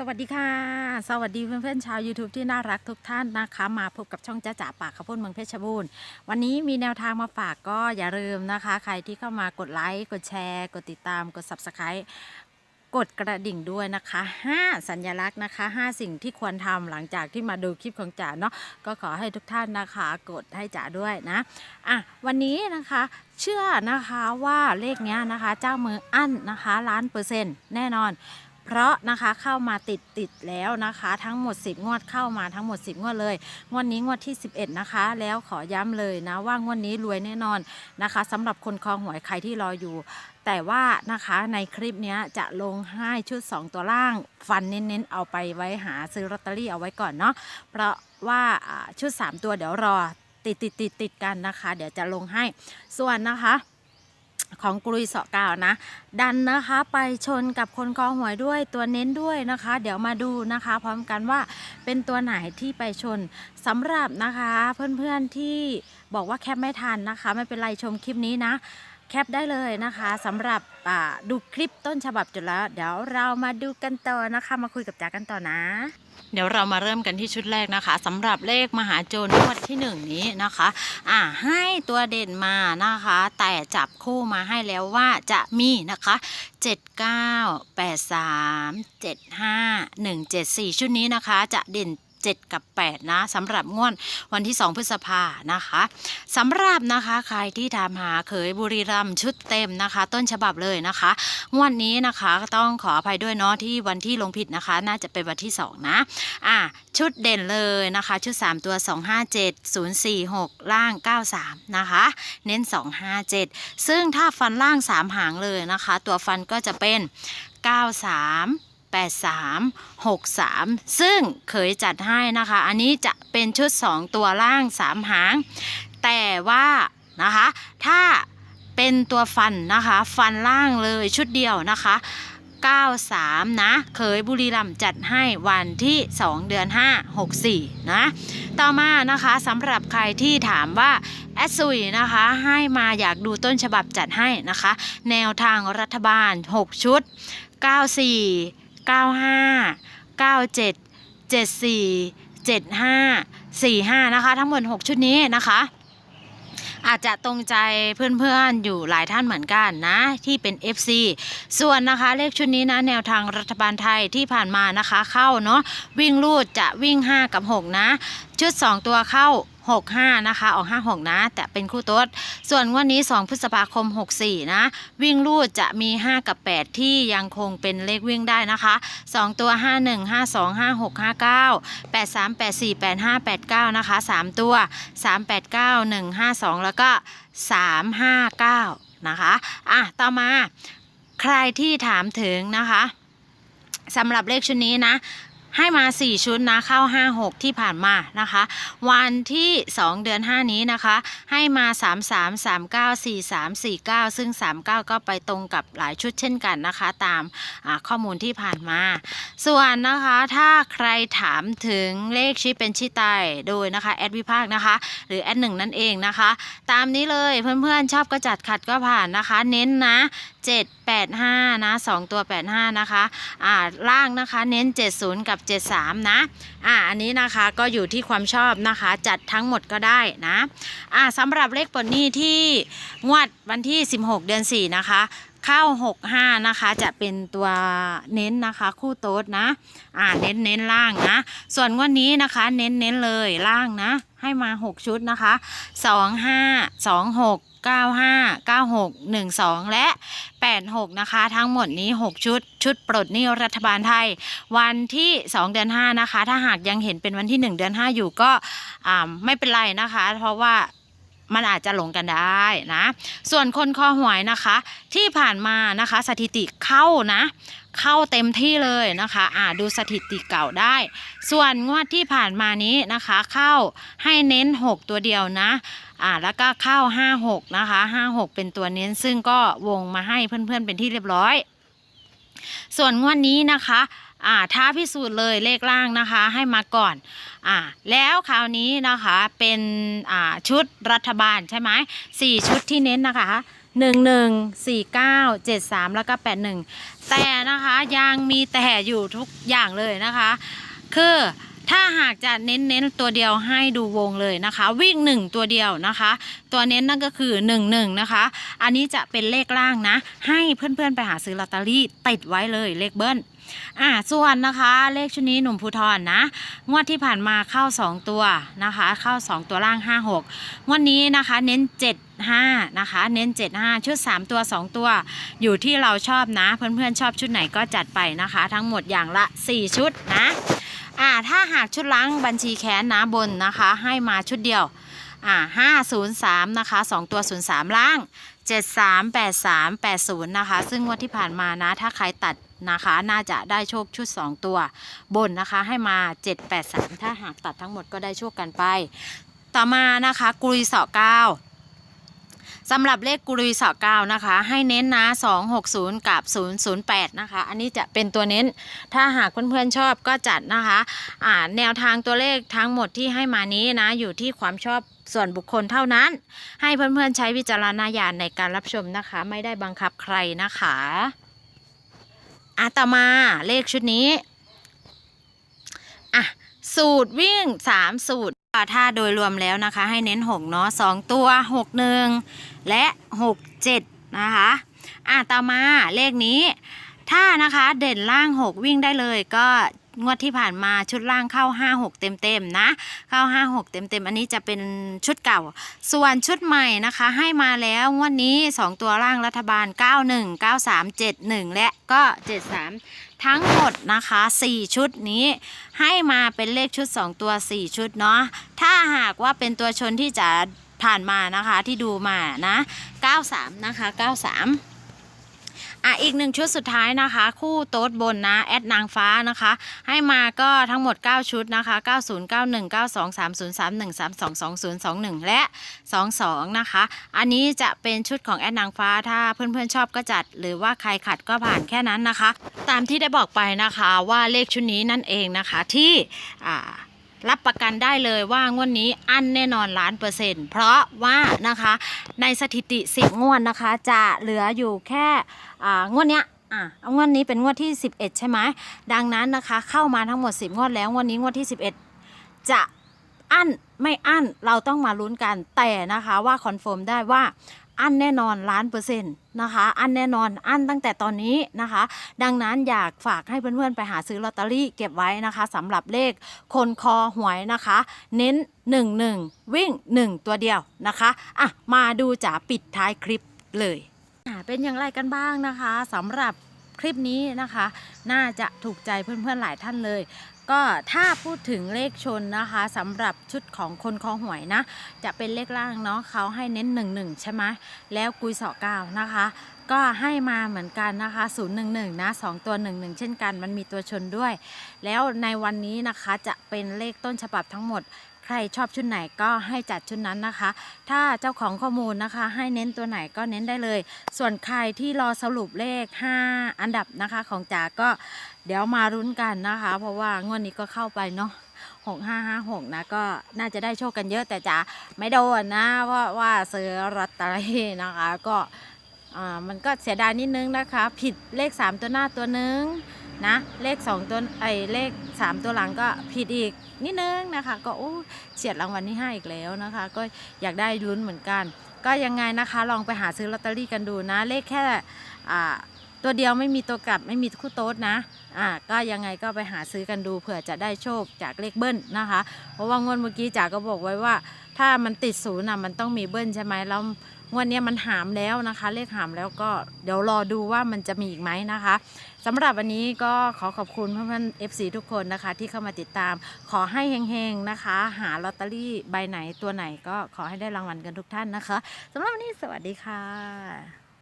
สวัสดีค่ะ สวัสดีเพื่อนๆชาว YouTube ที่น่ารักทุกท่านนะคะ มาพบกับช่องจ้าจ๋าปากข้าวโพดเมืองเพชรบูรณ์วันนี้มีแนวทางมาฝากก็อย่าลืมนะคะ ใครที่เข้ามากดไลค์กดแชร์ กดติดตามกด Subscribe กดกระดิ่งด้วยนะคะ 5 สัญลักษณ์นะคะ 5 สิ่งที่ควรทำหลังจากที่มาดูคลิปของจ๋าเนาะก็ขอให้ทุกท่านนะคะ กดให้จ๋าด้วยนะอะวันนี้นะคะเชื่อนะคะว่าเลขเนี้ยนะคะ เจ้ามืออั้นนะคะล้านเปอร์เซ็นต์แน่นอน เพราะนะคะเข้ามาติดติดแล้วนะคะ ทั้งหมด 10 งวดเข้ามาทั้งหมด 10 งวดเลย งวดนี้งวดที่ 11 นะคะ แล้วขอย้ำเลยนะว่างวดนี้รวยแน่นอนนะคะสำหรับคนคลองหวยใครที่รออยู่ แต่ว่านะคะในคลิปนี้จะลงให้ชุด 2 ตัวล่างฟันเน้นๆ เอาไปไว้หาซื้อลอตเตอรี่เอาไว้ก่อนเนาะเพราะว่าชุด 3 ตัวเดี๋ยวรอติดติดติดติดๆกันนะคะ เดี๋ยวจะลงให้ส่วนนะคะ ของกรุยเสาะกาวนะ ดันนะคะไปชนกับคนคอหวยด้วยตัวเน้นด้วยนะคะ เดี๋ยวมาดูนะคะ พร้อมกันว่าเป็นตัวไหนที่ไปชนสำหรับนะคะเพื่อนๆที่บอกว่าแคปไม่ทันนะคะ ไม่เป็นไรชมคลิปนี้นะ แคปได้เลยนะคะสำหรับดูคลิปต้นฉบับจบแล้ว เดี๋ยวเรามาดูกันต่อนะคะ มาคุยกับจ๋ากันต่อนะ เดี๋ยวเรามาเริ่มกันที่ชุดแรกนะคะสำหรับเลขมหาโจรงวดที่หนึ่งนี้นะคะ อ่าให้ตัวเด่นมานะคะ แต่จับคู่มาให้แล้วว่าจะมีนะคะ7 9 8 3 7 5 1 7 4 ชุดนี้นะคะ จะเด่น 7 กับ 8 นะสำหรับงวดวันที่ 2 พฤษภานะคะสำหรับนะคะใครที่ถามหาเขยบุรีรัมชุดเต็มนะคะ ต้นฉบับเลยนะคะงวดนี้นะคะก็ต้องขออภัยด้วยเนาะที่วันที่ลงผิดนะคะ น่าจะเป็นวันที่ 2 นะอะชุดเด่นเลยนะคะ ชุด 3 ตัว 257 046 ล่าง 93 นะคะ เน้น 257 ซึ่งถ้าฟันล่าง 3 หางเลยนะคะ ตัวฟันก็จะเป็น 93 83 63 ซึ่งเคยจัดให้นะคะ อันนี้จะเป็นชุด 2 ตัวล่าง 3 หาง แต่ว่านะคะ ถ้าเป็นตัวฟันนะคะ ฟันล่างเลยชุดเดียวนะคะ 93 นะ เคยบุรีรัมจัดให้วันที่ 2 เดือน 5 64 นะ ต่อมานะคะสำหรับใครที่ถามว่าแอดซุยนะคะให้มาอยากดูต้นฉบับจัดให้นะคะ แนวทางรัฐบาล 6 ชุด 94 95 97 74 75 45 นะคะ ทั้งหมด 6 ชุดนี้นะคะอาจจะตรงใจเพื่อนๆอยู่หลายท่านเหมือนกันนะที่เป็น FC ส่วนนะคะเลขชุดนี้นะแนวทางรัฐบาลไทยที่ผ่านมานะคะเข้าเนาะวิ่งลูดจะวิ่ง 5 กับ 6 นะ ชุด 2 ตัวเข้า 65 นะคะ ออก 56 นะ แต่เป็นคู่ต๊ดส่วนวันนี้ 2 พฤษภาคม 64 นะ วิ่งลูดจะมี 5 กับ 8 ที่ยังคงเป็นเลขวิ่งได้นะคะ 2 ตัว 51 52 56 59 83 84 85 89 นะคะ 3 ตัว 389 152 แล้วก็ 359 นะคะ อะ ต่อมาใครที่ถามถึงนะคะสำหรับเลขชุดนี้นะ ให้มา 4 ชุดนะเข้า 5 6 ที่ผ่านมานะคะ วันที่ 2 เดือน 5 นี้นะคะ ให้มา 3 3 3 9 4 3 4 9 ซึ่ง 39 ก็ไปตรงกับหลายชุดเช่นกันนะคะ ตามข้อมูลที่ผ่านมา ส่วนนะคะถ้าใครถามถึงเลขชี้เป็นชี้ตายโดยนะคะแอดวิภาคนะคะ หรือแอดหนึ่งนั่นเองนะคะ ตามนี้เลยเพื่อนๆชอบก็จัดขัดก็ผ่านนะคะ เน้นนะ 7 8 5 นะ 2 ตัว 85 นะคะ อ่า ล่างนะคะ เน้น 70 กับ 73 นะ อ่า อันนี้นะคะก็อยู่ที่ความชอบนะคะ จัดทั้งหมดก็ได้นะ อ่าสำหรับเลขปลดหนี้ที่งวดวันที่ 16 เดือน 4 นะคะ ข้าว65นะคะจะเป็นตัวเน้นนะคะคู่โต๊ดนะ อ่าเน้นเน้นล่างนะ ส่วนงวดนี้นะคะเน้นเน้นเลยล่างนะ ให้มา6ชุดนะคะ2 5 2 6 9 5 9 6 1 2และ86นะคะ ทั้งหมดนี้6ชุด ชุดปลดหนี้รัฐบาลไทย วันที่2เดือน5นะคะ ถ้าหากยังเห็นเป็นวันที่1เดือน5อยู่ก็อ่าไม่เป็นไรนะคะ เพราะว่า มันอาจจะหลงกันได้นะ ส่วนคนคอหวยนะคะ ที่ผ่านมานะคะ สถิติเข้านะ เข้าเต็มที่เลยนะคะอ่าดูสถิติเก่าได้ ส่วนงวดที่ผ่านมานี้นะคะ เข้าให้เน้น 6 ตัวเดียวนะอ่าแล้วก็เข้า 56 นะคะ 56 เป็นตัวเน้นซึ่งก็วงมาให้เพื่อนๆเป็นที่เรียบร้อย ส่วนงวดนี้นะคะ อ่าท้าพิสูจน์เลยเลขล่างนะคะให้มาก่อนอ่าแล้วคราวนี้นะคะเป็นอ่าชุดรัฐบาลใช่ไหมสี่ชุดที่เน้นนะคะ114973แล้วก็81แต่นะคะยังมีแต่อยู่ทุกอย่างเลยนะคะ คือถ้าหากจะเน้นเน้นๆตัวเดียวให้ดูวงเลยนะคะ วิ่งหนึ่งตัวเดียวนะคะ ตัวเน้นนั่นก็คือ1นนะคะ อันนี้จะเป็นเลขล่างนะ ให้เพื่อนๆไปหาซื้อลอตเตอรี่ติดไว้เลยเลขเบิ้ล อ่าส่วนนะคะเลขชุดนี้หนุ่มภูทรนะ งวดที่ผ่านมาเข้า 2 ตัวนะคะ เข้า 2 ตัวล่าง 5 6 งวดนี้นะคะเน้น 7 5นะคะเน้น 7 5 ชุด 3 ตัว 2 ตัว อยู่ที่เราชอบนะ เพื่อนๆชอบชุดไหนก็จัดไปนะคะ ทั้งหมดอย่างละ 4 ชุดนะอ่าถ้าหากชุดล้างบัญชีแค้นนะบนนะคะ ให้มาชุดเดียวอ่า503นะคะ2ตัว 03 ล่าง 73 83 80 นะคะ ซึ่งงวดที่ผ่านมานะ ถ้าใครตัด นะคะ น่าจะได้โชคชุด 2 ตัว บนนะคะให้มา 783 ถ้าหากตัดทั้งหมดก็ได้โชคกันไป ต่อมานะคะกุยเสาะเก้าสำหรับเลขกุยเสาะเก้านะคะ ให้เน้นนะ 260 กับ 008 นะคะ อันนี้จะเป็นตัวเน้น ถ้าหากเพื่อนๆชอบก็จัดนะคะอ่าแนวทางตัวเลขทั้งหมดที่ให้มานี้นะ อยู่ที่ความชอบส่วนบุคคลเท่านั้น ให้เพื่อนๆใช้วิจารณญาณในการรับชมนะคะ ไม่ได้บังคับใครนะคะ อะต่อมาเลขชุดนี้อะสูตรวิ่ง3สูตรถ้าโดยรวมแล้วนะคะ ให้เน้น6เนาะ2ตัว6 1และ6 7นะคะอะต่อมาเลขนี้ ถ้านะคะเด่นล่าง6วิ่งได้เลยก็ งวดที่ผ่านมาชุดล่างเข้า 5 6 เต็มๆนะ เข้า 5 6 เต็มๆ อันนี้จะเป็นชุดเก่า ส่วนชุดใหม่นะคะ ให้มาแล้วงวดนี้ 2 ตัวล่างรัฐบาล 91 93 71 และก็ 73 ทั้งหมดนะคะ 4 ชุดนี้ให้มาเป็นเลขชุด 2 ตัว 4 ชุดเนาะถ้าหากว่าเป็นตัวชนที่จะผ่านมานะคะที่ดูมานะ 93 นะคะ 93 อะอีกหนึ่งชุดสุดท้ายนะคะ คู่โต๊ดบนนะแอดนางฟ้านะคะ ให้มาก็ทั้งหมด 9 ชุดนะคะ 90 91 92 30 31 32 20 21 และ 22 นะคะ อันนี้จะเป็นชุดของแอดนางฟ้าถ้าเพื่อนๆชอบก็จัด หรือว่าใครขัดก็ผ่านแค่นั้นนะคะ ตามที่ได้บอกไปนะคะว่าเลขชุดนี้นั่นเองนะคะที่อ่า รับประกันได้เลยว่างวดนี้อันแน่นอนล้านเปอร์เซ็นต์เพราะว่านะคะในสถิติ 10 งวดนะคะ จะเหลืออยู่แค่อ่างวดเนี้ยอะเอางวดนี้เป็นงวดที่ 11 ใช่ไหมดังนั้นนะคะ เข้ามาทั้งหมด 10 งวดแล้วงวดนี้งวดที่ 11 จะอั้นไม่อั้นเราต้องมาลุ้นกันแต่นะคะว่าคอนเฟิร์มได้ว่า อั้นแน่นอนล้านเปอร์เซ็นต์นะคะอันแน่นอนอันตั้งแต่ตอนนี้นะคะ ดังนั้นอยากฝากให้เพื่อนๆไปหาซื้อลอตเตอรี่เก็บไว้นะคะสำหรับเลขคนคอหวยนะคะ เน้น 1 1 วิ่ง 1 ตัวเดียวนะคะอะมาดูจ๋าปิดท้ายคลิปเลยอะเป็นอย่างไรกันบ้างนะคะสำหรับ คลิปนี้นะคะ น่าจะถูกใจเพื่อนๆหลายท่านเลย ก็ถ้าพูดถึงเลขชนนะคะสำหรับชุดของคนคอหวยนะ จะเป็นเลขล่างเนาะเขาให้เน้น 1 1 ใช่ไหมแล้วกุยสอเก้านะคะ ก็ให้มาเหมือนกันนะคะ 011 นะ 2 ตัว 11 เช่นกันมันมีตัวชนด้วย แล้วในวันนี้นะคะจะเป็นเลขต้นฉบับทั้งหมด ใครชอบชุดไหนก็ให้จัดชุดนั้นนะคะ ถ้าเจ้าของข้อมูลนะคะ ให้เน้นตัวไหนก็เน้นได้เลย ส่วนใครที่รอสรุปเลข 5 อันดับนะคะของจ๋าก็เดี๋ยวมารุ้นกันนะคะ เพราะว่างวดนี้ก็เข้าไปเนาะ6556 นะก็น่าจะได้โชคกันเยอะแต่จ๋าไม่โดนนะว่าว่าซื้อลอตเตอรี่นะคะก็อ่ามันก็เสียดายนิดนึงนะคะ ผิดเลข 3 ตัวหน้าตัวหนึง นะเลข 2 ตัวไอเลข 3 ตัวหลังก็ผิดอีกนิดนึงนะคะ ก็โอ้เฉียดรางวัลที่5อีกแล้วนะคะ ก็อยากได้ลุ้นเหมือนกัน ก็ยังไงนะคะลองไปหาซื้อลอตเตอรี่กันดูนะ เลขแค่ตัวเดียวไม่มีตัวกลับไม่มีคู่โต๊ดนะอ่าก็ยังไงก็ไปหาซื้อกันดูเผื่อจะได้โชคจากเลขเบิ้ลนะคะ เพราะว่างวดเมื่อกี้จ๋าก็บอกไว้ว่า ถ้ามันติดศูนย์นะมันต้องมีเบิ้ลใช่ไหมแล้ว งวดเนี้มันหามแล้วนะคะ เลขหามแล้วก็เดี๋ยวรอดูว่ามันจะมีอีกไหมนะคะสำหรับวันนี้ก็ขอขอบคุณเพื่อนๆ FC ทุกคนนะคะ ที่เข้ามาติดตาม ขอให้เฮงๆนะคะ หาลอตเตอรี่ใบไหนตัวไหนก็ขอให้ได้รางวัลกันทุกท่านนะคะสำหรับวันนี้สวัสดีค่ะ